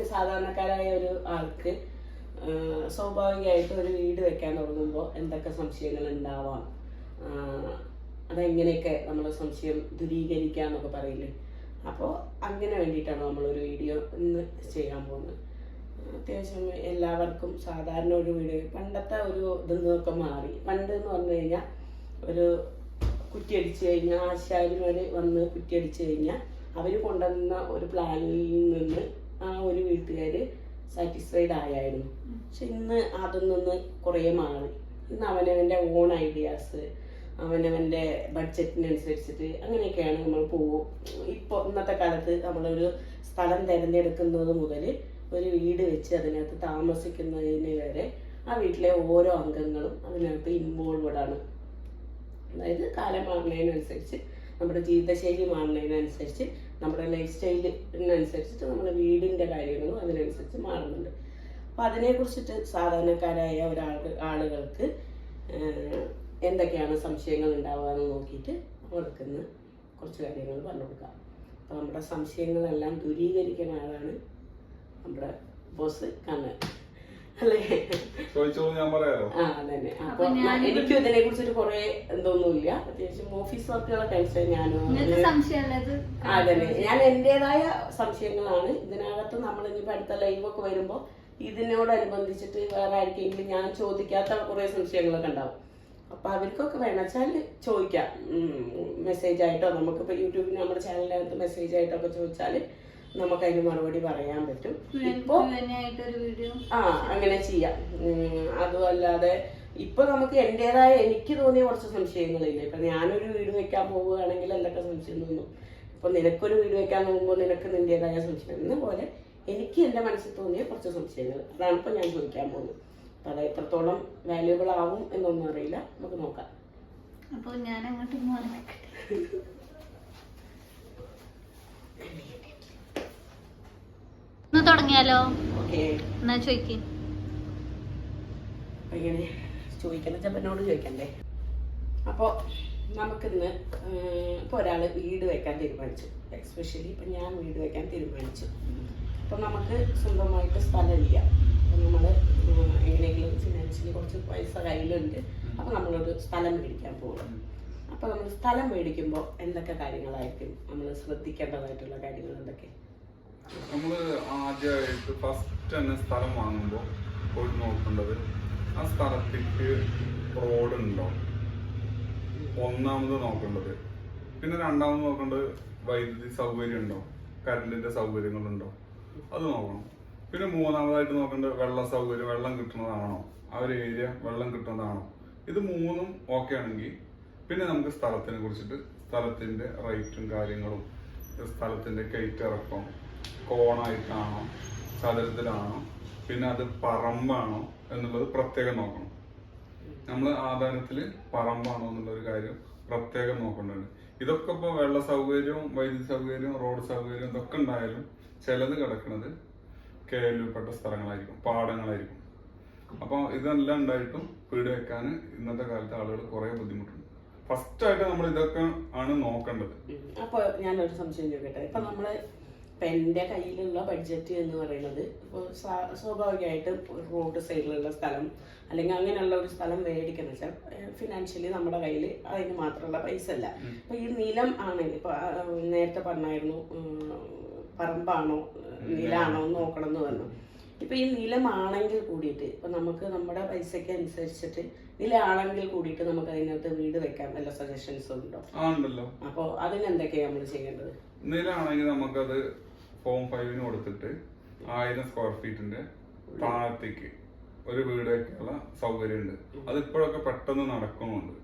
നമുക്ക് സാധാരണക്കാരായ ഒരു ആൾക്ക് സ്വാഭാവികമായിട്ട് ഒരു വീട് വെക്കാൻ തുടങ്ങുമ്പോൾ എന്തൊക്കെ സംശയങ്ങൾ ഉണ്ടാവാം? അതെങ്ങനെയൊക്കെ നമ്മൾ സംശയം ദൂരീകരിക്കാന്നൊക്കെ പറയില്ലേ? അപ്പോൾ അങ്ങനെ വേണ്ടിയിട്ടാണ് നമ്മളൊരു വീഡിയോ ഇന്ന് ചെയ്യാൻ പോകുന്നത്. അത്യാവശ്യം എല്ലാവർക്കും സാധാരണ ഒരു വീഡിയോ പണ്ടത്തെ ഒരു ഇതിൽ നിന്നൊക്കെ മാറി. പണ്ട് എന്ന് പറഞ്ഞു കഴിഞ്ഞാൽ ഒരു കുറ്റിയടിച്ച് കഴിഞ്ഞാൽ ആശാരിമാർ വന്ന് കുറ്റിയടിച്ച് കഴിഞ്ഞാൽ അവർ കൊണ്ടുവന്ന ഒരു പ്ലാനിൽ നിന്ന് ആ ഒരു വീട്ടുകാർ സാറ്റിസ്ഫൈഡ് ആയായിരുന്നു. പക്ഷെ ഇന്ന് അതിൽ നിന്ന് കുറേ മാറി. ഇന്ന് അവനവന്റെ ഓൺ ഐഡിയാസ് അവനവന്റെ ബഡ്ജറ്റിനനുസരിച്ചിട്ട് അങ്ങനെയൊക്കെയാണ് നമ്മൾ പോകും ഇപ്പോൾ ഇന്നത്തെ കാലത്ത് നമ്മളൊരു സ്ഥലം തിരഞ്ഞെടുക്കുന്നത് മുതൽ ഒരു വീട് വെച്ച് അതിനകത്ത് താമസിക്കുന്നതിന് വരെ ആ വീട്ടിലെ ഓരോ അംഗങ്ങളും അതിനകത്ത് ഇൻവോൾവഡ് ആണ്. അതായത് കാലം മാറുന്നതിനനുസരിച്ച് നമ്മുടെ ജീവിതശൈലി മാറുന്നതിനനുസരിച്ച് നമ്മുടെ ലൈഫ് സ്റ്റൈലിനനുസരിച്ചിട്ട് നമ്മുടെ വീടിന്റെ കാര്യങ്ങളും അതിനനുസരിച്ച് മാറുന്നുണ്ട്. അപ്പോൾ അതിനെക്കുറിച്ചിട്ട് സാധാരണക്കാരായ ഒരാൾക്ക് ആളുകൾക്ക് എന്തൊക്കെയാണ് സംശയങ്ങൾ ഉണ്ടാവുക എന്ന് നോക്കിയിട്ട് അവർക്ക് കുറച്ച് കാര്യങ്ങൾ പറഞ്ഞു കൊടുക്കാം. അപ്പോൾ നമ്മുടെ സംശയങ്ങളെല്ലാം ദൂരീകരിക്കുന്ന ആളാണ് നമ്മുടെ ബോസ് കണ്ണൻ. അല്ലേ? ചോദിച്ചോളൂ ഞാൻ പറയാലോ. ആ അതന്നെ. അപ്പൊ എനിക്കും ഇതിനെ കുറിച്ചിട്ട് കുറെ എന്തൊന്നുമില്ല അത്യാവശ്യം ഓഫീസ് വർക്കുകളൊക്കെ ഞാനും അതന്നെ. ഞാൻ എന്റേതായ സംശയങ്ങളാണ്. ഇതിനകത്ത് നമ്മൾ ഇനിയിപ്പോ അടുത്ത ലൈവ് ഒക്കെ വരുമ്പോ ഇതിനോടനുബന്ധിച്ചിട്ട് വേറെ ആർക്കെങ്കിലും ഞാൻ ചോദിക്കാത്ത കുറെ സംശയങ്ങളൊക്കെ ഉണ്ടാവും. അപ്പൊ അവർക്കൊക്കെ വേണച്ചാൽ ചോദിക്കാം. മെസ്സേജ് ആയിട്ടോ നമുക്കിപ്പോ യൂട്യൂബിൽ നമ്മുടെ ചാനലിനകത്ത് മെസ്സേജ് ആയിട്ടോ ഒക്കെ ചോദിച്ചാൽ നമുക്ക് അതിന് മറുപടി പറയാൻ പറ്റും. ഇപ്പോ ആയിട്ടൊരു വീഡിയോ ആ അങ്ങനെ ചെയ്യാം. ഉം, അതും അല്ലാതെ ഇപ്പൊ നമുക്ക് എന്റേതായ എനിക്ക് തോന്നിയ കുറച്ച് സംശയങ്ങളില്ലേ? ഇപ്പൊ ഞാനൊരു വീട് വെക്കാൻ പോവുകയാണെങ്കിൽ എന്തൊക്കെ സംശയം തോന്നും? ഇപ്പൊ നിനക്കൊരു വീട് വെക്കാൻ പോകുമ്പോൾ നിനക്ക് നിന്റേതായ സംശയം എന്ന പോലെ എനിക്ക് എന്റെ മനസ്സിൽ തോന്നിയ കുറച്ച് സംശയങ്ങൾ. അതാണ് ഇപ്പൊ ഞാൻ ചോദിക്കാൻ പോകുന്നത്. അപ്പൊ അത് എത്രത്തോളം വാല്യൂബിൾ ആവും എന്നൊന്നും അറിയില്ല. നമുക്ക് നോക്കാം. അപ്പൊ ഞാൻ അങ്ങോട്ട് മാറി ഒന്ന് തുടങ്ങിയാലോ? എന്നാ ചോയ്ക്ക് ഇങ്ങനെ ചോദിക്കണ്ട ചെപ്പനോട് ചോദിക്കണ്ടേ? അപ്പോൾ നമുക്കിന്ന് ഇപ്പോൾ ഒരാൾ വീട് വെക്കാൻ തീരുമാനിച്ചു. എക്സ്പെഷ്യലി ഇപ്പം ഞാൻ വീട് വെക്കാൻ തീരുമാനിച്ചു. അപ്പം നമുക്ക് സ്വന്തമായിട്ട് സ്ഥലമില്ല. അപ്പം നമ്മൾ എങ്ങനെയെങ്കിലും ഫിനാൻഷ്യലി കുറച്ച് പൈസ കയ്യിലുണ്ട്. അപ്പം നമ്മളൊരു സ്ഥലം മേടിക്കാൻ പോകും അപ്പോൾ നമ്മൾ സ്ഥലം മേടിക്കുമ്പോൾ എന്തൊക്കെ കാര്യങ്ങളായിരിക്കും? നമ്മൾ ശ്രദ്ധിക്കേണ്ടതായിട്ടുള്ള കാര്യങ്ങൾ എന്തൊക്കെ? നമ്മൾ ആദ്യമായിട്ട് ഫസ്റ്റ് തന്നെ സ്ഥലം വാങ്ങുമ്പോൾ പോയി നോക്കേണ്ടത് ആ സ്ഥലത്തേക്ക് റോഡ് ഉണ്ടോ? ഒന്നാമത് നോക്കേണ്ടത്. പിന്നെ രണ്ടാമത് നോക്കേണ്ടത് വൈദ്യുതി സൗകര്യം ഉണ്ടോ? കരണ്ടിന്റെ സൗകര്യങ്ങളുണ്ടോ അത് നോക്കണം. പിന്നെ മൂന്നാമതായിട്ട് നോക്കേണ്ടത് വെള്ള സൗകര്യം വെള്ളം കിട്ടുന്നതാണോ? ആ ഒരു ഏരിയ വെള്ളം കിട്ടുന്നതാണോ? ഇത് മൂന്നും ഓക്കെ ആണെങ്കിൽ പിന്നെ നമുക്ക് സ്ഥലത്തിനെ കുറിച്ചിട്ട് സ്ഥലത്തിന്റെ റേറ്റും കാര്യങ്ങളും സ്ഥലത്തിന്റെ കയറ്റിറക്കം കോണായിട്ടാണോ ചതുരത്തിലാണോ പിന്നെ അത് പറമ്പാണോ എന്നുള്ളത് പ്രത്യേകം നോക്കണം. നമ്മൾ ആധാരത്തിൽ പറമ്പാണോ എന്നുള്ളൊരു കാര്യം പ്രത്യേകം നോക്കേണ്ടത് ഇതൊക്കെ ഇപ്പോൾ വെള്ള സൗകര്യവും വൈദ്യുതി സൗകര്യവും റോഡ് സൗകര്യവും ഇതൊക്കെ ഉണ്ടായാലും ചിലത് കിടക്കുന്നത് കേരളപ്പെട്ട സ്ഥലങ്ങളായിരിക്കും പാടങ്ങളായിരിക്കും. അപ്പോൾ ഇതെല്ലാം ഉണ്ടായിട്ടും വീട് വെക്കാൻ ഇന്നത്തെ കാലത്ത് ആളുകൾ കുറേ ബുദ്ധിമുട്ടുണ്ട്. ഫസ്റ്റ് ആയിട്ട് നമ്മൾ ഇതൊക്കെ ആണ് നോക്കേണ്ടത്. അപ്പോൾ ഞാനൊരു സംശയം ചോദിക്കട്ടെ? ഇപ്പം നമ്മൾ ഇപ്പം എന്റെ കയ്യിലുള്ള ബഡ്ജറ്റ് എന്ന് പറയുന്നത് ഇപ്പോൾ സ്വാഭാവികമായിട്ടും റോഡ് സൈഡിലുള്ള സ്ഥലം അല്ലെങ്കിൽ അങ്ങനെയുള്ള ഒരു സ്ഥലം മേടിക്കണം വെച്ചാൽ ഫിനാൻഷ്യലി നമ്മുടെ കയ്യിൽ അതിന് മാത്രമുള്ള പൈസ അല്ല. അപ്പോൾ ഈ നിലം ആണെങ്കിൽ ഇപ്പോൾ നേരത്തെ പറഞ്ഞായിരുന്നു പറമ്പാണോ നിലാണോ എന്ന് നോക്കണം എന്ന് പറഞ്ഞു. ഇപ്പൊ ഈ നിലമാണെങ്കിൽ കൂടിയിട്ട് ഇപ്പൊ നമുക്ക് നമ്മുടെ പൈസയ്ക്ക് അനുസരിച്ചിട്ട് നിലയാണെങ്കിൽ കൂടിയിട്ട് നമുക്ക് അതിനകത്ത് വീട് വെക്കാൻ വല്ല സജഷൻസ് ഉണ്ടോ? ആണല്ലോ അപ്പോൾ അതിനെന്തൊക്കെയാണ് നമ്മൾ ചെയ്യേണ്ടത്? നിലാണെങ്കിൽ നമുക്കത് ഫോം ഫൈവിന് കൊടുത്തിട്ട് ആയിരം സ്ക്വയർ ഫീറ്റിന്റെ താഴത്തേക്ക് ഒരു വീട് സൗകര്യം സൗകര്യമുണ്ട്. അത് ഇപ്പോഴൊക്കെ പെട്ടെന്ന് നടക്കുന്നുണ്ട്.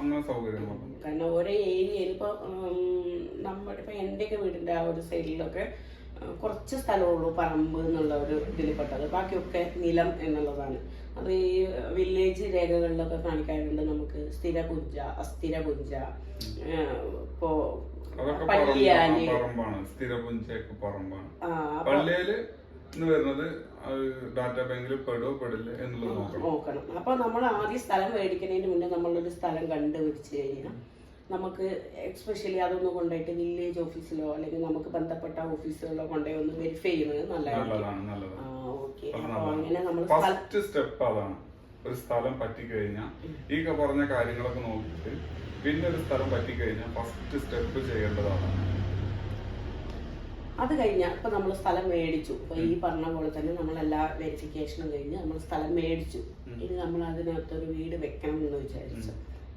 അങ്ങനെ സൗകര്യം കാരണം ഓരോ ഏരിയയിൽ ഇപ്പോൾ നമ്മുടെ ഇപ്പം എന്റെയൊക്കെ വീടിന്റെ ആ ഒരു സൈഡിലൊക്കെ കുറച്ച് സ്ഥലമുള്ളൂ പറമ്പ് എന്നുള്ള ഒരു ഇതിൽ പെട്ടത് ബാക്കിയൊക്കെ നിലം എന്നുള്ളതാണ്. അത് ഈ വില്ലേജ് രേഖകളിലൊക്കെ കാണിക്കാറുണ്ട് നമുക്ക് സ്ഥിര പുഞ്ച അസ്ഥിര അതൊക്കെ പള്ളിയാൽ പറമ്പാണ്. പറമ്പാണ് സ്ഥിരപുഞ്ചയൊക്കെ പറമ്പാണ്. ആ, അപ്പൊ പള്ളിയിൽ വരുന്നത് ഡാറ്റാ ബാങ്കിൽ പെടോ പെടില്ല എന്നുള്ളത് നോക്കണം. നോക്കണം. അപ്പൊ നമ്മൾ ആദ്യം സ്ഥലം മേടിക്കുന്നതിന് മുന്നേ നമ്മളൊരു സ്ഥലം കണ്ടുപിടിച്ച് കഴിഞ്ഞാൽ നമുക്ക് എക്സ്പെഷ്യലി അതൊന്ന് കൊണ്ടുപോയിട്ട് വില്ലേജ് ഓഫീസിലോ അല്ലെങ്കിൽ നമുക്ക് ബന്ധപ്പെട്ട ഓഫീസുകളിലോ കൊണ്ടുപോയി ഒന്ന് വെരിഫൈ ചെയ്യുന്നത് നല്ലതാണ് അങ്ങനെ നമ്മൾ ഫസ്റ്റ് സ്റ്റെപ്പ് അതാണ്. ഒരു സ്ഥലം പറ്റിക്കഴിഞ്ഞാൽ ഈ പറഞ്ഞ കാര്യങ്ങളൊക്കെ നോക്കിയിട്ട് പിന്നെ ഒരു സ്ഥലം പറ്റിക്കഴിഞ്ഞാൽ ഫസ്റ്റ് സ്റ്റെപ്പ് ചെയ്യേണ്ടതാണ്. അത് കഴിഞ്ഞാൽ ഇപ്പൊ നമ്മൾ സ്ഥലം മേടിച്ചു. ഇപ്പൊ ഈ പറഞ്ഞ പോലെ തന്നെ നമ്മൾ എല്ലാ വെരിഫിക്കേഷനും കഴിഞ്ഞ് നമ്മൾ സ്ഥലം മേടിച്ചു. ഇനി നമ്മൾ അതിനകത്തൊരു വീട് വെക്കണം എന്ന് വിചാരിച്ചു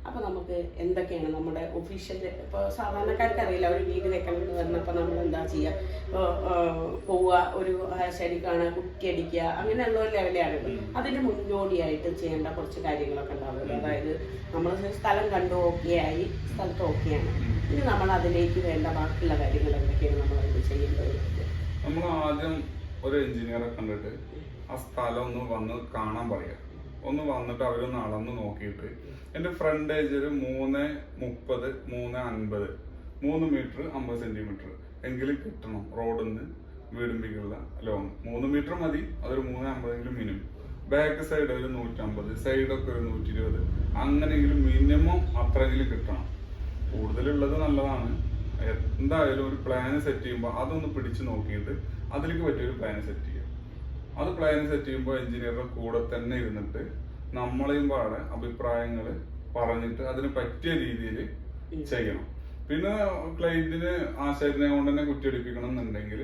അപ്പൊ നമുക്ക് എന്തൊക്കെയാണ് നമ്മുടെ ഒഫീഷ്യൽ ഇപ്പൊ സാധാരണക്കാർക്ക് അറിയില്ല ഒരു വീട് വെക്കണം എന്ന് പറഞ്ഞപ്പോൾ നമ്മൾ എന്താ ചെയ്യുക പോവുക ഒരു ശരിക്കാണ് കുക്കിയടിക്കുക അങ്ങനെയുള്ള ഒരു ലെവലാണ് അതിന്റെ മുന്നോടിയായിട്ട് ചെയ്യേണ്ട കുറച്ച് കാര്യങ്ങളൊക്കെ ഉണ്ടാവുമല്ലോ. അതായത് നമ്മൾ സ്ഥലം കണ്ടു ഓക്കെ ആയി സ്ഥലത്ത് ഓക്കെയാണ് ഇനി നമ്മൾ അതിലേക്ക് വേണ്ട ബാക്കിയുള്ള കാര്യങ്ങൾ എന്തൊക്കെയാണ് നമ്മൾ അതിൽ ചെയ്യേണ്ടത്? നമ്മൾ ആദ്യം ഒരു എഞ്ചിനീയറെ കണ്ടിട്ട് ആ സ്ഥലം ഒന്ന് വന്ന് കാണാൻ പറയാം. ഒന്ന് വന്നിട്ട് അവരൊന്ന് അളന്ന് നോക്കിയിട്ട്. എന്റെ ഫ്രണ്ടേജ് ഒരു മൂന്ന് മുപ്പത് മൂന്ന് അൻപത് മൂന്ന് മീറ്റർ അമ്പത് സെന്റിമീറ്റർ എങ്കിലും കിട്ടണം റോഡിൽ നിന്ന് വീടുമ്പിക്കുള്ള ലോങ് മൂന്ന് മീറ്റർ മതി അതൊരു മൂന്ന് അമ്പതെങ്കിലും മിനിമം ബാക്ക് സൈഡ് ഒരു നൂറ്റമ്പത് സൈഡൊക്കെ ഒരു നൂറ്റി ഇരുപത് അങ്ങനെയെങ്കിലും മിനിമം അത്രയെങ്കിലും കിട്ടണം. കൂടുതലുള്ളത് നല്ലതാണ്. എന്തായാലും ഒരു പ്ലാൻ സെറ്റ് ചെയ്യുമ്പോൾ അതൊന്ന് പിടിച്ചു നോക്കിയിട്ട് അതിലേക്ക് പറ്റിയ ഒരു പ്ലാൻ സെറ്റ് ചെയ്യുക അത് പ്ലാൻ സെറ്റ് ചെയ്യുമ്പോൾ എഞ്ചിനീയറുടെ കൂടെ തന്നെ ഇരുന്നിട്ട് നമ്മളെയും പാടെ അഭിപ്രായങ്ങൾ പറഞ്ഞിട്ട് അതിന് പറ്റിയ രീതിയിൽ ചെയ്യണം. പിന്നെ ക്ലയന്റിന് ആശാരിനെ കൊണ്ട് തന്നെ കുറ്റിയടിപ്പിക്കണം എന്നുണ്ടെങ്കിൽ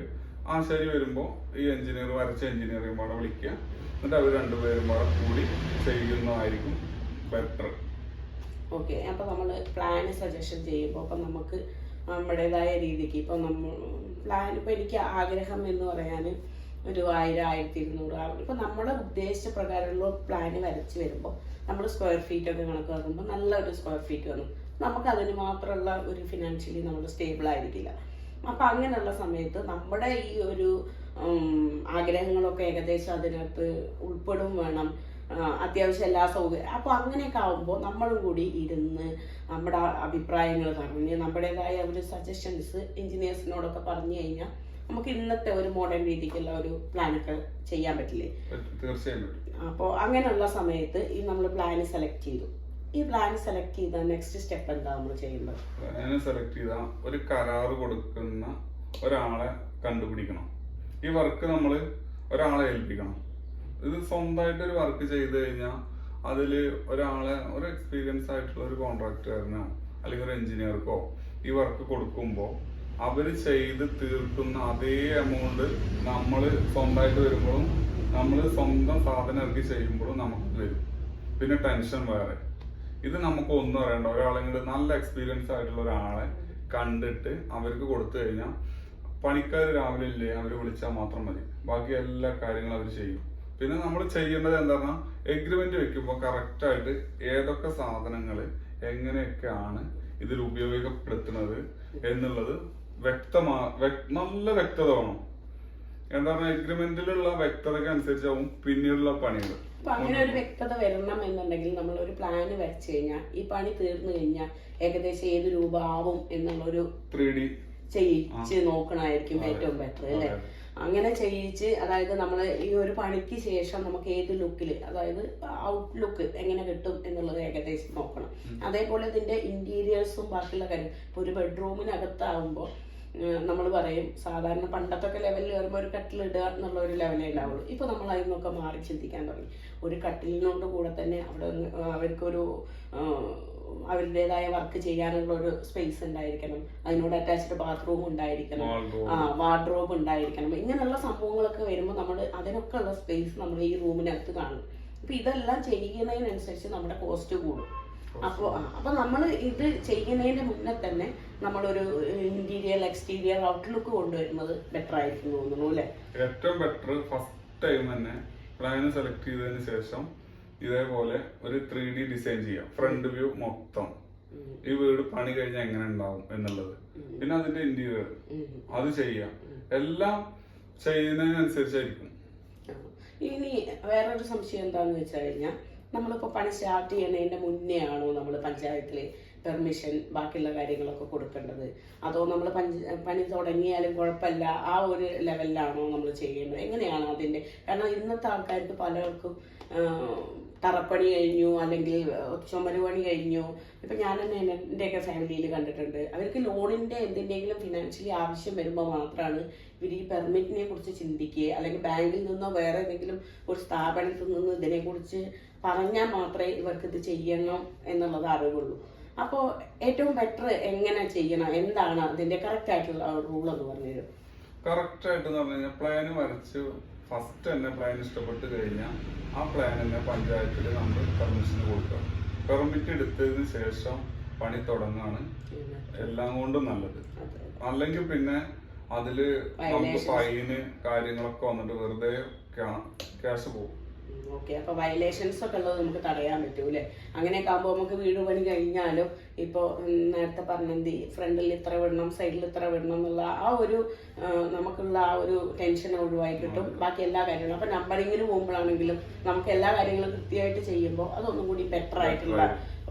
ആശാരി വരുമ്പോൾ ഈ എഞ്ചിനീയർ വരച്ച എഞ്ചിനീയറിംഗ് പാടെ വിളിക്കുക. എന്നിട്ട് അവർ രണ്ടുപേരും പാടെ കൂടി ചെയ്യുന്നതായിരിക്കും ബെറ്റർ ഓക്കെ അപ്പോൾ നമ്മൾ പ്ലാൻ സജഷൻ ചെയ്യുമ്പോൾ അപ്പം നമുക്ക് നമ്മുടേതായ രീതിക്ക് ഇപ്പം നമ്മൾ പ്ലാൻ ഇപ്പം എനിക്ക് ആഗ്രഹം എന്ന് പറയാൻ ഒരു ആയിരം ആയിരത്തി ഇരുന്നൂറ് ഇപ്പം നമ്മുടെ ഉദ്ദേശിച്ച പ്രകാരമുള്ള പ്ലാൻ വരച്ച് വരുമ്പോൾ നമ്മൾ സ്ക്വയർ ഫീറ്റ് ഒക്കെ കണക്കാക്കുമ്പോൾ നല്ലൊരു സ്ക്വയർ ഫീറ്റ് വന്നു. നമുക്ക് അതിന് മാത്രമുള്ള ഒരു ഫിനാൻഷ്യലി നമ്മൾ സ്റ്റേബിൾ ആയിരിക്കില്ല. അപ്പം അങ്ങനെയുള്ള സമയത്ത് നമ്മുടെ ഈ ഒരു ആഗ്രഹങ്ങളൊക്കെ ഏകദേശം അതിനകത്ത് ഉൾപ്പെടും വേണം. അത്യാവശ്യം എല്ലാ സൗകര്യം അപ്പോൾ അങ്ങനെയൊക്കെ ആകുമ്പോൾ നമ്മളും കൂടി ഇരുന്ന് നമ്മുടെ അഭിപ്രായങ്ങൾ പറഞ്ഞ് നമ്മുടേതായ ഒരു സജഷൻസ് എഞ്ചിനീയേഴ്സിനോടൊക്കെ പറഞ്ഞു കഴിഞ്ഞാൽ നമുക്ക് ഇന്നത്തെ ഒരു മോഡേൺ രീതിക്കുള്ള ഒരു പ്ലാനൊക്കെ ചെയ്യാൻ പറ്റില്ലേ? തീർച്ചയായും അപ്പോൾ അങ്ങനെയുള്ള സമയത്ത് ഈ നമ്മൾ പ്ലാൻ സെലക്ട് ചെയ്തു. ഈ പ്ലാൻ സെലക്ട് ചെയ്ത നെക്സ്റ്റ് സ്റ്റെപ്പ് എന്താ നമ്മൾ ചെയ്യുന്നത് സെലക്ട് ചെയ്ത ഒരു കരാർ കൊടുക്കുന്ന ഒരാളെ കണ്ടുപിടിക്കണം. ഈ വർക്ക് നമ്മൾ ഒരാളെ ഏൽപ്പിക്കണം. ഇത് സ്വന്തമായിട്ട് ഒരു വർക്ക് ചെയ്ത് കഴിഞ്ഞാൽ അതിൽ ഒരാളെ ഒരു എക്സ്പീരിയൻസ് ആയിട്ടുള്ള ഒരു കോൺട്രാക്ടറിനോ അല്ലെങ്കിൽ ഒരു എഞ്ചിനീയർക്കോ ഈ വർക്ക് കൊടുക്കുമ്പോൾ അവർ ചെയ്ത് തീർക്കുന്ന അതേ എമൗണ്ട് നമ്മൾ സ്വന്തമായിട്ട് വരുമ്പോഴും നമ്മൾ സ്വന്തം സാധനം ഇറക്കി ചെയ്യുമ്പോഴും നമുക്ക് വരും. പിന്നെ ടെൻഷൻ വേറെ. ഇത് നമുക്ക് ഒന്നും അറിയണ്ട. ഒരാളെങ്കിലും നല്ല എക്സ്പീരിയൻസ് ആയിട്ടുള്ള ഒരാളെ കണ്ടിട്ട് അവർക്ക് കൊടുത്തു കഴിഞ്ഞാൽ പണിക്കാർ രാവിലെ ഇല്ലേ അവർ വിളിച്ചാൽ മാത്രം മതി. ബാക്കി എല്ലാ കാര്യങ്ങളും അവർ ചെയ്യും. പിന്നെ നമ്മൾ ചെയ്യേണ്ടത് എന്താ പറഞ്ഞാൽ എഗ്രിമെന്റ് വെക്കുമ്പോൾ കറക്റ്റായിട്ട് ഏതൊക്കെ സാധനങ്ങൾ എങ്ങനെയൊക്കെയാണ് ഇതിൽ ഉപയോഗപ്പെടുത്തുന്നത് എന്നുള്ളത് വ്യക്തമാ വ്യക്- നല്ല വ്യക്തത വേണം. എന്താ പറയുക എഗ്രിമെന്റിലുള്ള വ്യക്തതയ്ക്ക് അനുസരിച്ചാവും പിന്നീടുള്ള പണികൾ അങ്ങനെ ഒരു വ്യക്തത വരണം എന്നുണ്ടെങ്കിൽ നമ്മൾ ഒരു പ്ലാൻ വരച്ചു കഴിഞ്ഞാൽ ഈ പണി തീർന്നു കഴിഞ്ഞാൽ ഏകദേശം ഏത് രൂപ ആവും എന്നുള്ളൊരു ത്രീ ഡി. ചെയ്യിച്ച് നോക്കണമായിരിക്കും ഏറ്റവും ബെറ്റർ അല്ലേ? അങ്ങനെ ചെയ്യിച്ച് അതായത് നമ്മൾ ഈ ഒരു പണിക്ക് ശേഷം നമുക്ക് ഏത് ലുക്കിൽ അതായത് ഔട്ട് ലുക്ക് എങ്ങനെ കിട്ടും എന്നുള്ളത് ഏകദേശം നോക്കണം. അതേപോലെ ഇതിന്റെ ഇന്റീരിയേഴ്സും ബാക്കിയുള്ള കാര്യം. ഇപ്പൊ ഒരു ബെഡ്റൂമിനകത്താവുമ്പോൾ നമ്മൾ പറയും സാധാരണ പണ്ടത്തൊക്കെ ലെവലിൽ വരുമ്പോൾ ഒരു കട്ടിൽ ഇടുക എന്നുള്ള ഒരു ലെവലേ ഉണ്ടാവുള്ളൂ ഇപ്പൊ നമ്മൾ അതിൽ നിന്നൊക്കെ മാറി ചിന്തിക്കാൻ തുടങ്ങി. ഒരു കട്ടിലിനോട് കൂടെ തന്നെ അവിടെ അവർക്കൊരു അവരുടേതായ വർക്ക് ചെയ്യാനുള്ള ഒരു സ്പേസ് ഉണ്ടായിരിക്കണം. അതിനോട് അറ്റാച്ച്ഡ് ബാത്റൂം ഉണ്ടായിരിക്കണം. ആ വാർഡ്രോബ് ഉണ്ടായിരിക്കണം. ഇങ്ങനെയുള്ള സംഭവങ്ങളൊക്കെ വരുമ്പോൾ നമ്മൾ അതിനൊക്കെ ഉള്ള സ്പേസ് നമ്മൾ ഈ റൂമിനകത്ത് കാണും. അപ്പൊ ഇതെല്ലാം ചെയ്യുന്നതിനനുസരിച്ച് നമ്മുടെ കോസ്റ്റ് കൂടും. അപ്പോൾ അപ്പൊ നമ്മൾ ഇത് ചെയ്യുന്നതിന് മുന്നേ തന്നെ നമ്മളൊരു ഇന്റീരിയർ എക്സ്റ്റീരിയർ ഔട്ട്ലുക്ക് കൊണ്ടുവരുന്നത് ബെറ്റർ ആയിരിക്കും തോന്നുന്നു അല്ലേ? ഏറ്റവും ബെറ്റർ ഫസ്റ്റ് ടൈം തന്നെ പ്ലാൻ സെലക്ട് ചെയ്തതിന് ശേഷം ഇതേപോലെ ഒരു ത്രീ ഡി ഡിസൈൻ ചെയ്യാം. ഫ്രണ്ട് വ്യൂ മൊത്തം. ഈ വീട് പണി കഴിഞ്ഞാൽ എങ്ങനെ ഉണ്ടാവും എന്നുള്ളത്. പിന്നെ അതിന്റെ ഇന്റീരിയർ അത് ചെയ്യാം. എല്ലാം ചെയ്യുന്നതിനനുസരിച്ചായിരിക്കും. ഇനി വേറൊരു സംശയം എന്താന്ന് വെച്ച് കഴിഞ്ഞാൽ നമ്മളിപ്പോൾ പണി സ്റ്റാർട്ട് ചെയ്യുന്നതിന്റെ മുന്നേ ആണോ നമ്മൾ പഞ്ചായത്തിൽ പെർമിഷൻ ബാക്കിയുള്ള കാര്യങ്ങളൊക്കെ കൊടുക്കേണ്ടത്? അതോ നമ്മൾ പണി തുടങ്ങിയാലും കുഴപ്പമില്ല ആ ഒരു ലെവലിലാണോ നമ്മൾ ചെയ്യേണ്ടത്? എങ്ങനെയാണ് അതിന്റെ കാരണം ഇന്നത്തെ ആൾക്കാർക്ക് പലർക്കും തറപ്പണി കഴിഞ്ഞു അല്ലെങ്കിൽ ചുമര് പണി കഴിഞ്ഞു. ഇപ്പം ഞാൻ തന്നെ എന്റെയൊക്കെ ഫാമിലിയിൽ കണ്ടിട്ടുണ്ട്. അവർക്ക് ലോണിന്റെ എന്തിന്റെങ്കിലും ഫിനാൻഷ്യലി ആവശ്യം വരുമ്പോൾ മാത്രമാണ് ഇവർ ഈ പെർമിറ്റിനെ കുറിച്ച് ചിന്തിക്കുക അല്ലെങ്കിൽ ബാങ്കിൽ നിന്നോ വേറെ ഏതെങ്കിലും ഒരു സ്ഥാപനത്തിൽ നിന്നോ ഇതിനെക്കുറിച്ച് പറഞ്ഞാൽ മാത്രമേ ഇവർക്ക് ഇത് ചെയ്യണം എന്നുള്ളത് അറിവുള്ളൂ. അപ്പോൾ ഏറ്റവും ബെറ്റർ എങ്ങനെ ചെയ്യണം? എന്താണ് അതിന്റെ കറക്റ്റ് ആയിട്ടുള്ള റൂൾ എന്ന് പറഞ്ഞു കറക്റ്റ് ആയിട്ട് എന്ന് പറഞ്ഞു കഴിഞ്ഞാൽ പ്ലാൻ വരച്ച് ഫസ്റ്റ് തന്നെ പ്ലാൻ ഇഷ്ടപ്പെട്ട് കഴിഞ്ഞാൽ ആ പ്ലാൻ തന്നെ പഞ്ചായത്തിൽ നമ്മൾ പെർമിഷൻ കൊടുക്കുക. പെർമിറ്റ് എടുത്തതിന് ശേഷം പണി തുടങ്ങാണ് എല്ലാം കൊണ്ടും നല്ലത്. അല്ലെങ്കിൽ പിന്നെ അതിൽ നമുക്ക്. ഫൈന് കാര്യങ്ങളൊക്കെ വന്നിട്ട് വെറുതെ ക്യാഷ് പോകും. ഓക്കെ അപ്പൊ വയലേഷൻസ് ഒക്കെ ഉള്ളത് നമുക്ക് തടയാൻ പറ്റൂ അല്ലേ അങ്ങനെയൊക്കെ ആകുമ്പോൾ നമുക്ക് വീട് പണി കഴിഞ്ഞാലും ഇപ്പോൾ നേരത്തെ പറഞ്ഞെന്തി ഫ്രണ്ടിൽ ഇത്ര വിടണം സൈഡിൽ ഇത്ര വിടണം എന്നുള്ള ആ ഒരു നമുക്കുള്ള ആ ഒരു ടെൻഷൻ ഒഴിവായി കിട്ടും. ബാക്കി എല്ലാ കാര്യങ്ങളും. അപ്പൊ നമ്പറിങ്ങിന് പോകുമ്പോഴാണെങ്കിലും നമുക്ക് എല്ലാ കാര്യങ്ങളും കൃത്യമായിട്ട് ചെയ്യുമ്പോൾ അതൊന്നും കൂടി ബെറ്റർ ആയിട്ടുള്ള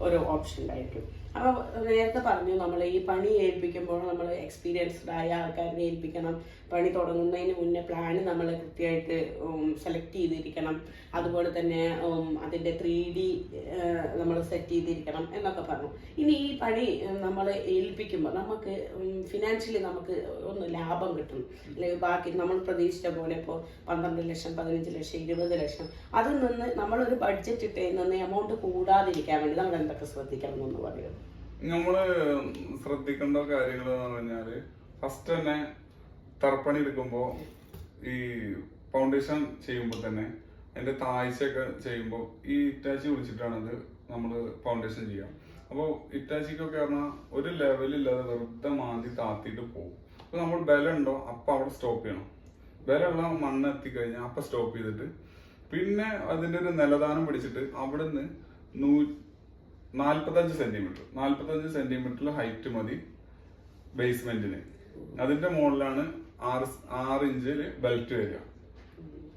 ഒരു ഓപ്ഷൻ ഉണ്ടായിരിക്കും. അപ്പൊ നേരത്തെ പറഞ്ഞു നമ്മൾ ഈ പണി ഏൽപ്പിക്കുമ്പോൾ നമ്മൾ എക്സ്പീരിയൻസ്ഡ് ആയ ആൾക്കാരെ ഏൽപ്പിക്കണം. പണി തുടങ്ങുന്നതിന് മുന്നേ പ്ലാൻ നമ്മൾ കൃത്യമായിട്ട് സെലക്ട് ചെയ്തിരിക്കണം. അതുപോലെ തന്നെ അതിന്റെ ത്രീ ഡി നമ്മൾ സെറ്റ് ചെയ്തിരിക്കണം എന്നൊക്കെ പറഞ്ഞു. ഇനി ഈ പണി നമ്മൾ ഏൽപ്പിക്കുമ്പോൾ നമുക്ക് ഫിനാൻഷ്യലി നമുക്ക് ഒന്ന് ലാഭം കിട്ടും. അല്ലെങ്കിൽ ബാക്കി നമ്മൾ പ്രതീക്ഷിച്ച പോലെ ഇപ്പോൾ പന്ത്രണ്ട് ലക്ഷം പതിനഞ്ച് ലക്ഷം ഇരുപത് ലക്ഷം അതിൽ നിന്ന് നമ്മളൊരു ബഡ്ജറ്റ് ഇട്ടതിൽ നിന്ന് എമൗണ്ട് കൂടാതിരിക്കാൻ വേണ്ടി നമ്മൾ എന്തൊക്കെ ശ്രദ്ധിക്കണം എന്ന് പറയുമോ നമ്മൾ ശ്രദ്ധിക്കേണ്ട കാര്യങ്ങൾ എന്ന് പറഞ്ഞാൽ ഫസ്റ്റ് തന്നെ തർപ്പണി എടുക്കുമ്പോ ഈ ഫൗണ്ടേഷൻ ചെയ്യുമ്പോൾ തന്നെ അതിന്റെ താഴ്ചയൊക്കെ ചെയ്യുമ്പോൾ ഈ ഇറ്റാച്ചി വിളിച്ചിട്ടാണത് നമ്മൾ ഫൗണ്ടേഷൻ ചെയ്യാം അപ്പോൾ ഇറ്റാച്ചിക്കൊക്കെ പറഞ്ഞാൽ ഒരു ലെവലില്ലാതെ വെറുതെ മാന്തി താത്തിയിട്ട് പോകും അപ്പോൾ നമ്മൾ ബലം ഉണ്ടോ? അപ്പം അവിടെ സ്റ്റോപ്പ് ചെയ്യണം. ബലമുള്ള മണ്ണ് എത്തിക്കഴിഞ്ഞാൽ അപ്പം സ്റ്റോപ്പ് ചെയ്തിട്ട് പിന്നെ അതിന്റെ ഒരു നിലദാനം പിടിച്ചിട്ട് അവിടുന്ന് നൂ നാൽപ്പത്തഞ്ച് സെന്റിമീറ്റർ നാൽപ്പത്തഞ്ച് സെന്റിമീറ്റർ ഹൈറ്റ് മതി ബേസ്മെന്റിന് അതിന്റെ മുകളിലാണ് ആറ് ആറ് ഇഞ്ചിൽ ബെൽറ്റ് വരിക.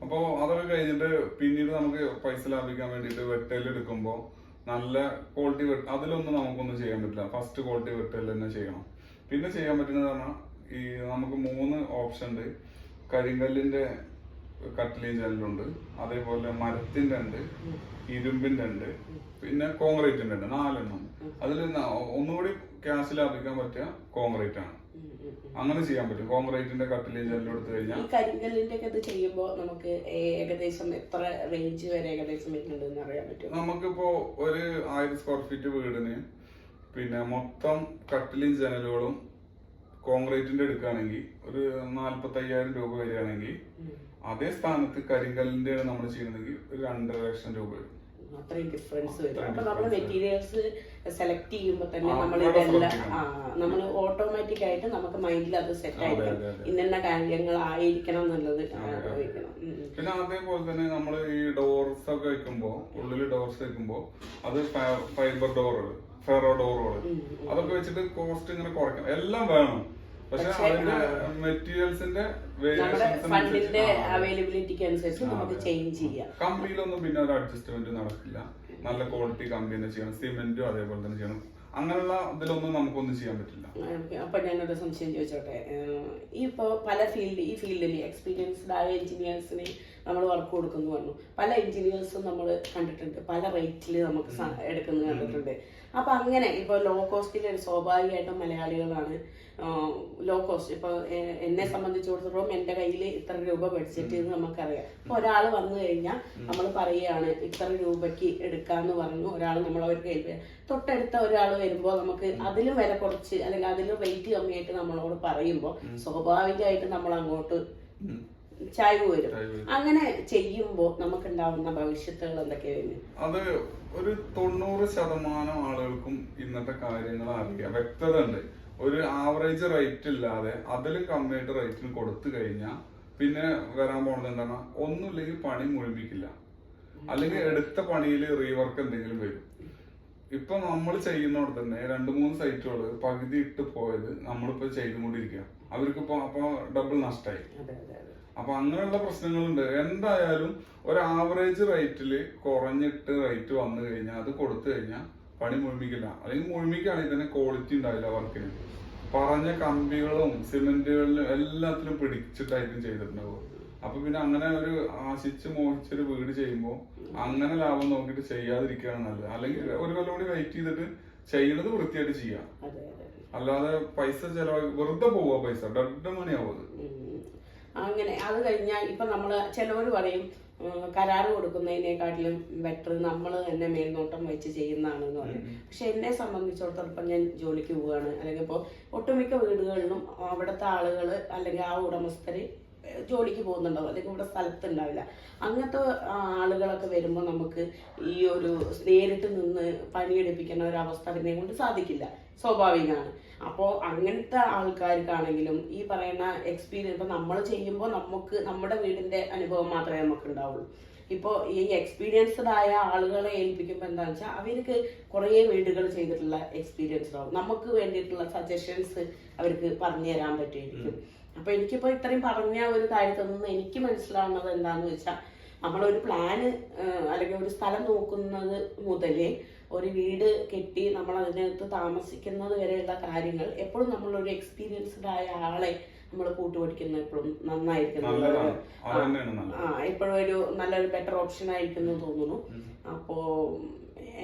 അപ്പോൾ അതൊക്കെ കഴിഞ്ഞിട്ട് പിന്നീട് നമുക്ക് പൈസ ലാഭിക്കാൻ വേണ്ടിയിട്ട് വെട്ടലെടുക്കുമ്പോൾ നല്ല ക്വാളിറ്റി അതിലൊന്നും നമുക്കൊന്നും ചെയ്യാൻ പറ്റില്ല. ഫസ്റ്റ് ക്വാളിറ്റി വെട്ടൽ തന്നെ ചെയ്യണം. പിന്നെ ചെയ്യാൻ പറ്റുന്നത് പറഞ്ഞാൽ ഈ നമുക്ക് മൂന്ന് ഓപ്ഷൻ ഉണ്ട്. കരിങ്കല്ലിന്റെ കട്ടിലിയും ജനലുണ്ട് അതേപോലെ മരത്തിന്റെ ഉണ്ട്. ഇരുമ്പിന്റെ ഉണ്ട്. പിന്നെ കോൺക്രീറ്റിന്റെ ഉണ്ട് നാലെണ്ണം. അതിൽ ഒന്നുകൂടി ക്യാഷ് ലാഭിക്കാൻ പറ്റിയ കോൺക്രീറ്റ് ആണ്. അങ്ങനെ ചെയ്യാൻ പറ്റും. കോൺക്രീറ്റിന്റെ കട്ടിലേജ് എല്ലാം എടുത്തു കഴിഞ്ഞാൽ കരിങ്കല്ലിന്റെ ഒക്കെ ഇത് ചെയ്യുമ്പോൾ നമുക്ക് ഏകദേശം എത്ര റേഞ്ച് വരെ ഏകദേശം വരുന്നുണ്ടെന്ന് അറിയാൻ പറ്റും നമുക്കിപ്പോ ഒരു ആയിരം സ്ക്വയർ ഫീറ്റ് വീടിന് പിന്നെ മൊത്തം കട്ടിലും ജനലുകളും കോൺക്രീറ്റിന്റെ എടുക്കുകയാണെങ്കിൽ ഒരു നാല്പത്തി അയ്യായിരം രൂപ വരികയാണെങ്കിൽ അതേ സ്ഥാനത്ത് കരിങ്കല്ലിന്റെ നമ്മൾ ചെയ്യണമെങ്കിൽ ഒരു രണ്ടര ലക്ഷം രൂപ വരും. അത്രയും ഡിഫറൻസ് വരും. അപ്പൊ നമ്മൾ മെറ്റീരിയൽസ് സെലക്ട് ചെയ്യുമ്പോൾ തന്നെ നമ്മൾ ഇതെല്ലാം നമ്മൾ ഓട്ടോമാറ്റിക് ആയിട്ട് നമുക്ക് മൈൻഡിൽ അത് സെറ്റ് ആയിരിക്കും ഇന്ന കാര്യങ്ങൾ ആയിരിക്കണം എന്നുള്ളത്. പിന്നെ അതേപോലെ തന്നെ നമ്മൾ ഈ ഡോർസ് ഒക്കെ വെക്കുമ്പോ ഉള്ളിൽ ഡോർസ് വെക്കുമ്പോ അത് ഫൈബർ ഡോറുകൾ ഫെറോ ഡോറുകൾ. അതൊക്കെ വെച്ചിട്ട് കോസ്റ്റ് ഇങ്ങനെ കുറയ്ക്കണം. എല്ലാം വേണം. പക്ഷെ അതിന്റെ. മെറ്റീരിയൽസിന്റെ നമ്മുടെ ഫണ്ടിന്റെ അവൈലബിലിറ്റിക്ക് അനുസരിച്ച് നമുക്ക്. ചേഞ്ച് ചെയ്യാം. കമ്പിയിലൊന്നും പിന്നെ ഒരു അഡ്ജസ്റ്റ്മെന്റ് നടക്കില്ല. നല്ല ക്വാളിറ്റി കമ്പി തന്നെ ചെയ്യണം. സിമെന്റും അതേപോലെ തന്നെ ചെയ്യണം. അങ്ങനെയുള്ള ഇതിലൊന്നും നമുക്കൊന്നും ചെയ്യാൻ പറ്റില്ല. അപ്പൊ ഞാനൊരു സംശയം ചോദിച്ചോട്ടെ? ഈ ഇപ്പോൾ പല ഫീൽഡ് ഈ ഫീൽഡിൽ എക്സ്പീരിയൻസ്ഡ് ആയ എഞ്ചിനീയേഴ്സിന് നമ്മൾ വർക്ക് കൊടുക്കുന്നു പറഞ്ഞു. പല എഞ്ചിനീയേഴ്സും നമ്മൾ കണ്ടിട്ടുണ്ട്. പല റേറ്റിൽ നമുക്ക് എടുക്കുന്നത് കണ്ടിട്ടുണ്ട്. അപ്പൊ അങ്ങനെ ഇപ്പൊ ലോ കോസ്റ്റിൽ സ്വാഭാവികമായിട്ടും മലയാളികളാണ് ലോ കോസ്റ്റ് ഇപ്പൊ എന്നെ സംബന്ധിച്ചിടത്തോളം എന്റെ കയ്യിൽ ഇത്ര രൂപ ബഡ്ജറ്റ് എന്ന് നമുക്കറിയാം. അപ്പൊ ഒരാൾ വന്നു കഴിഞ്ഞാൽ നമ്മൾ പറയുകയാണ് ഇത്ര രൂപയ്ക്ക് എടുക്കാന്ന് പറഞ്ഞു. ഒരാൾ നമ്മൾ അവർക്ക് ഏൽപ്പിക്കുക തൊട്ടടുത്ത ഒരാൾ വരുമ്പോൾ നമുക്ക് അതിലും വില കുറച്ച് അല്ലെങ്കിൽ അതിലും റേറ്റ് കമ്മിയായിട്ട് നമ്മളോട് പറയുമ്പോൾ സ്വാഭാവികമായിട്ട് നമ്മൾ അങ്ങോട്ട്. ചായ്വ് വരും. അങ്ങനെ ചെയ്യുമ്പോൾ നമുക്ക് ഉണ്ടാവുന്ന ഭവിഷ്യത്തുകൾ എന്തൊക്കെയാണ് അത് ഒരു തൊണ്ണൂറ് ശതമാനം ആളുകൾക്കും ഇന്നത്തെ കാര്യങ്ങൾ അറിയാം. വ്യക്തത ഉണ്ട് ഒരു ആവറേജ് റേറ്റ് ഇല്ലാതെ അതിലും കമ്മിയായിട്ട് റേറ്റിന് കൊടുത്തു കഴിഞ്ഞാൽ പിന്നെ വരാൻ പോണത് എന്താണ്? ഒന്നുമില്ലെങ്കിൽ പണി മുഴുമിക്കില്ല. അല്ലെങ്കിൽ എടുത്ത പണിയിൽ റീവർക്ക് എന്തെങ്കിലും വരും. ഇപ്പൊ നമ്മൾ ചെയ്യുന്നോട് തന്നെ രണ്ട് മൂന്ന് സൈറ്റുകൾ പകുതി ഇട്ട് പോയത് നമ്മളിപ്പോ ചെയ്തുകൊണ്ടിരിക്കുക അവർക്ക് ഇപ്പൊ അപ്പൊ ഡബിൾ നഷ്ടമായി അപ്പൊ അങ്ങനെയുള്ള പ്രശ്നങ്ങളുണ്ട്. എന്തായാലും ഒരു ആവറേജ് റേറ്റിൽ കുറഞ്ഞിട്ട് റേറ്റ് വന്നു കഴിഞ്ഞാൽ അത് കൊടുത്തു കഴിഞ്ഞാൽ പണി മുഴുമിക്കില്ല. അല്ലെങ്കിൽ മുഴുമിക്കുകയാണെങ്കിൽ തന്നെ ക്വാളിറ്റി ഉണ്ടാവില്ല വർക്കിന്. പറഞ്ഞ കമ്പികളും സിമെന്റുകളിലും എല്ലാത്തിലും പിടിച്ചിട്ടായിരിക്കും ചെയ്തിട്ടുണ്ടാവും അപ്പൊ പിന്നെ അങ്ങനെ ഒരു ആശിച്ച് മോഹിച്ചൊരു വീട് ചെയ്യുമ്പോൾ അങ്ങനെ ലാഭം നോക്കിയിട്ട് ചെയ്യാതിരിക്കുകയാണ് നല്ലത്. അല്ലെങ്കിൽ ഒരു കൊല്ലം കൂടി വെയിറ്റ് ചെയ്തിട്ട് ചെയ്യണത് വൃത്തിയായിട്ട് ചെയ്യാം. അല്ലാതെ പൈസ ചെലവാക്കി വെറുതെ പോവുക പൈസ. ഡഡ് മണി ആവും. അങ്ങനെ അത് കഴിഞ്ഞാൽ ഇപ്പൊ നമ്മൾ ചിലവർ പറയും കരാർ കരാറ് കൊടുക്കുന്നതിനെക്കാട്ടിലും ബെറ്റർ നമ്മൾ തന്നെ മേൽനോട്ടം വെച്ച് ചെയ്യുന്നതാണ് എന്ന് പറയും പക്ഷെ എന്നെ സംബന്ധിച്ചിടത്തോളം ഇപ്പം ഞാൻ ജോലിക്ക് പോവുകയാണ് അല്ലെങ്കിൽ ഇപ്പോൾ ഒട്ടുമിക്ക വീടുകളിലും അവിടുത്തെ ആളുകൾ അല്ലെങ്കിൽ ആ ഉടമസ്ഥർ ജോലിക്ക് പോകുന്നുണ്ടാവും. അല്ലെങ്കിൽ ഇവിടെ സ്ഥലത്തുണ്ടാവില്ല. അങ്ങനത്തെ ആളുകളൊക്കെ വരുമ്പോൾ നമുക്ക് ഈ ഒരു നേരിട്ട് നിന്ന് പണിയെടുപ്പിക്കുന്ന ഒരു അവസ്ഥ അതിനെ കൊണ്ട് സാധിക്കില്ല. സ്വാഭാവികമാണ്. അപ്പോൾ അങ്ങനത്തെ ആൾക്കാർക്കാണെങ്കിലും ഈ പറയുന്ന എക്സ്പീരിയൻസ് ഇപ്പം നമ്മൾ ചെയ്യുമ്പോൾ നമുക്ക് നമ്മുടെ വീടിന്റെ അനുഭവം മാത്രമേ നമുക്ക് ഉണ്ടാവുള്ളൂ ഇപ്പോൾ ഈ എക്സ്പീരിയൻസ്ഡ് ആയ ആളുകളെ ഏൽപ്പിക്കുമ്പോൾ എന്താണെന്ന് വെച്ചാൽ അവർക്ക് കുറേ വീടുകൾ ചെയ്തിട്ടുള്ള എക്സ്പീരിയൻസ് ഉണ്ടാവും. നമുക്ക് വേണ്ടിയിട്ടുള്ള സജഷൻസ് അവർക്ക് പറഞ്ഞു തരാൻ പറ്റിയിരിക്കും. അപ്പൊ എനിക്കിപ്പോ ഇത്രയും പറഞ്ഞ ഒരു കാര്യത്തിൽ നിന്ന് എനിക്ക് മനസ്സിലാവുന്നത് എന്താന്ന് വെച്ചാൽ നമ്മളൊരു പ്ലാന് അല്ലെങ്കിൽ ഒരു സ്ഥലം നോക്കുന്നത് മുതലേ ഒരു വീട് കെട്ടി നമ്മൾ അതിനകത്ത് താമസിക്കുന്നത് വരെയുള്ള കാര്യങ്ങൾ എപ്പോഴും നമ്മൾ ഒരു എക്സ്പീരിയൻസ്ഡ് ആയ ആളെ നമ്മൾ കൂട്ടുപിടിക്കുന്നത് എപ്പോഴും നന്നായിരിക്കും. നല്ലതാണ്. അത് തന്നെയാണ് നല്ലത്. ആ എപ്പോഴും ഒരു നല്ലൊരു ബെറ്റർ ഓപ്ഷൻ ആയിരിക്കും എന്ന് തോന്നുന്നു. അപ്പോ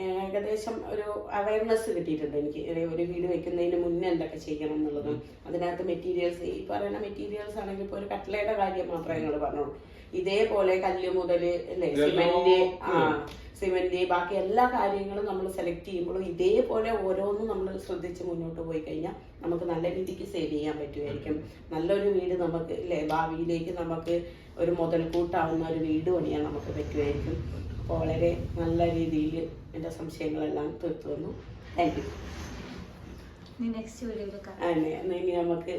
ഏകദേശം ഒരു അവയർനെസ് കിട്ടിയിട്ടുണ്ട്. എനിക്ക് ഒരു- വീട് വെക്കുന്നതിന് മുന്നേ എന്തൊക്കെ ചെയ്യണം എന്നുള്ളതും. അതിനകത്ത് മെറ്റീരിയൽസ് ഈ പറയുന്ന മെറ്റീരിയൽസ് ആണെങ്കിൽ ഇപ്പോൾ ഒരു കട്ട്ലയുടെ കാര്യം മാത്രമേ നിങ്ങൾ പറഞ്ഞോളൂ. ഇതേപോലെ കല്ല് മുതൽ അല്ലേ സിമെന്റ് ആ സിമെന്റ് ബാക്കി എല്ലാ കാര്യങ്ങളും നമ്മൾ സെലക്ട് ചെയ്യുമ്പോഴും ഇതേപോലെ ഓരോന്നും നമ്മൾ ശ്രദ്ധിച്ച് മുന്നോട്ട് പോയി കഴിഞ്ഞാൽ നമുക്ക് നല്ല രീതിക്ക് സേവ് ചെയ്യാൻ പറ്റുമായിരിക്കും നല്ലൊരു വീട് നമുക്ക് അല്ലേ ഭാവിയിലേക്ക് നമുക്ക് ഒരു മുതൽക്കൂട്ടാവുന്ന ഒരു വീട് പണിയാൻ നമുക്ക് പറ്റുമായിരിക്കും അപ്പോൾ വളരെ നല്ല രീതിയിൽ എന്റെ സംശയങ്ങളെല്ലാം തീർത്തു തന്നു താങ്ക് യു നെക്സ്റ്റ് വീഡിയോ കാണാം. ഇനി നമുക്ക്